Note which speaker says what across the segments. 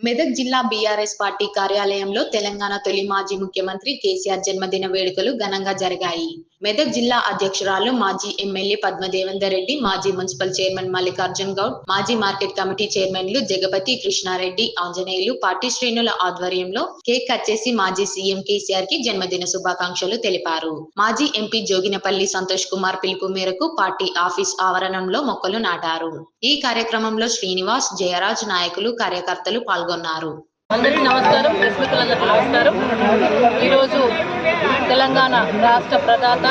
Speaker 1: మెదక్ జిల్లా BRS party కార్యాలయంలో తెలంగాణ తొలి మాజీ ముఖ్యమంత్రి కేసీఆర్ జన్మదిన వేడుకలు ఘనంగా జరిగాయి. మెదక్ జిల్లా అధ్యక్షురాలు మాజీ ఎమ్మెల్యే పద్మదేవేందర్ రెడ్డి మాజీ మున్సిపల్ చైర్మన్ మల్లికార్జున్ గౌడ్ మాజీ మార్కెట్ కమిటీ చైర్మన్లు జగపతి కృష్ణారెడ్డి ఆంజనేయులు పార్టీ శ్రేణుల ఆధ్వర్యంలో కేక్ కట్ చేసి మాజీ సీఎం కేసీఆర్కి జన్మదిన శుభాకాంక్షలు తెలిపారు. మాజీ ఎంపీ జోగినపల్లి సంతోష్ కుమార్ పిలుపు మేరకు పార్టీ ఆఫీస్ ఆవరణంలో మొక్కలు నాటారు. ఈ కార్యక్రమంలో శ్రీనివాస్ జయరాజ్ నాయకులు కార్యకర్తలు పాల్గొన్నారు.
Speaker 2: అందరికీ నమస్కారం. ప్రెస్ నమస్కారం. ఈరోజు తెలంగాణ రాష్ట్ర ప్రదాత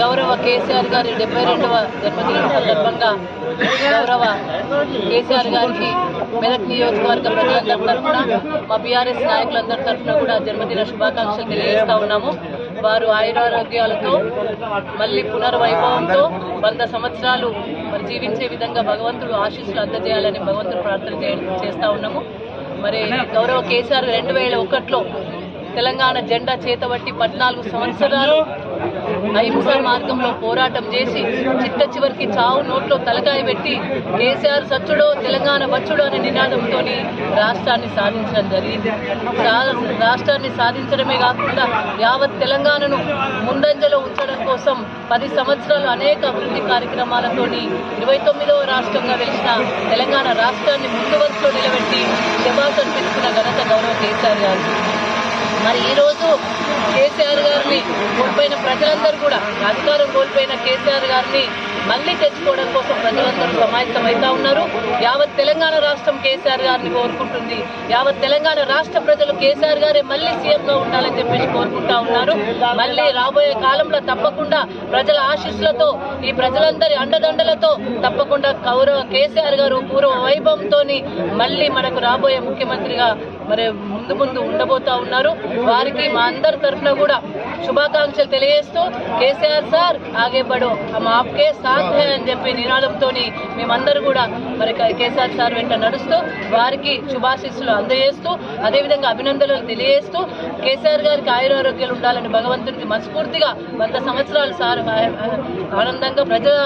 Speaker 2: గౌరవ కేసీఆర్ గారి డెబ్బై రెండవ జన్మదిన సందర్భంగా గౌరవ కేసీఆర్ గారికి మెదక్ నియోజకవర్గ ప్రజలందరి తరఫున మా బీఆర్ఎస్ నాయకులందరి తరఫున కూడా జన్మదిన శుభాకాంక్షలు తెలియజేస్తా ఉన్నాము. వారు ఆయురారోగ్యాలతో మళ్ళీ పునర్వైభవంతో వంద సంవత్సరాలు మరి జీవించే విధంగా భగవంతుడు ఆశీస్సులు అందజేయాలని భగవంతుడు ప్రార్థన చేస్తూ చేస్తా ఉన్నాము. మరి గౌరవ కేసీఆర్ రెండు వేల ఒకటిలో తెలంగాణ జెండా చేతబట్టి పద్నాలుగు సంవత్సరాలు అహింస మార్గంలో పోరాటం చేసి చిట్ట చివరికి చావు నోట్లో తలకాయ పెట్టి కేసీఆర్ సచ్చుడో తెలంగాణ వచ్చుడో అనే నినాదంతో రాష్ట్రాన్ని సాధించడం జరిగింది. రాష్ట్రాన్ని సాధించడమే కాకుండా యావత్ తెలంగాణను ముందంజలో ఉంచడం కోసం పది సంవత్సరాలు అనేక అభివృద్ధి కార్యక్రమాలతోని ఇరవై తొమ్మిదవ రాష్ట్రంగా వెలిసిన తెలంగాణ రాష్ట్రాన్ని ముందు వరుసలో నిలబెట్టి శబాసన్ పెట్టుకున్న ఘనత గౌరవ కేసీఆర్ గారు మరి ఈరోజు కేసీఆర్ గారిని కోల్పోయిన ప్రజలందరూ కూడా అధికారం కోల్పోయిన కేసీఆర్ గారిని మళ్ళీ తెచ్చుకోవడం కోసం ప్రజలందరూ సమాయత్తం అవుతా ఉన్నారు. యావత్ తెలంగాణ రాష్ట్రం కేసీఆర్ గారిని కోరుకుంటుంది. యావత్ తెలంగాణ రాష్ట్ర ప్రజలు కేసీఆర్ గారే మళ్ళీ సీఎంగా ఉండాలని చెప్పేసి కోరుకుంటా ఉన్నారు. మళ్ళీ రాబోయే కాలంలో తప్పకుండా ప్రజల ఆశీస్సులతో ఈ ప్రజలందరి అండదండలతో తప్పకుండా కౌరవ కేసీఆర్ గారు పూర్వ వైభవంతో మళ్ళీ మనకు రాబోయే ముఖ్యమంత్రిగా మరి ముందు ముందు ఉండబోతా ఉన్నారు. వారికి మా అందరి తరఫున కూడా శుభాకాంక్షలు తెలియజేస్తూ కేసీఆర్ సార్ ఆగే బడో హమ్ ఆప్కే సార్. హై అని చెప్పి నినాదంతో మేమందరూ కూడా మరి కేసీఆర్ సార్ వెంట నడుస్తూ వారికి శుభాశీస్సులు అందజేస్తూ అదేవిధంగా అభినందనలు తెలియజేస్తూ కేసీఆర్ గారికి ఆయురారోగ్యాలు ఉండాలని భగవంతునికి మనస్ఫూర్తిగా వంద సంవత్సరాలు సార్ ఆనందంగా ప్రజల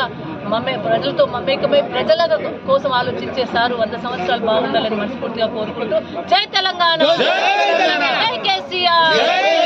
Speaker 2: మమ్మే ప్రజలతో మమేకమై ప్రజల కోసం ఆలోచించే సారు వంద సంవత్సరాలు బాగుండాలని మనస్ఫూర్తిగా కోరుకుంటూ జై తెలంగాణ! జై కేసీఆర్!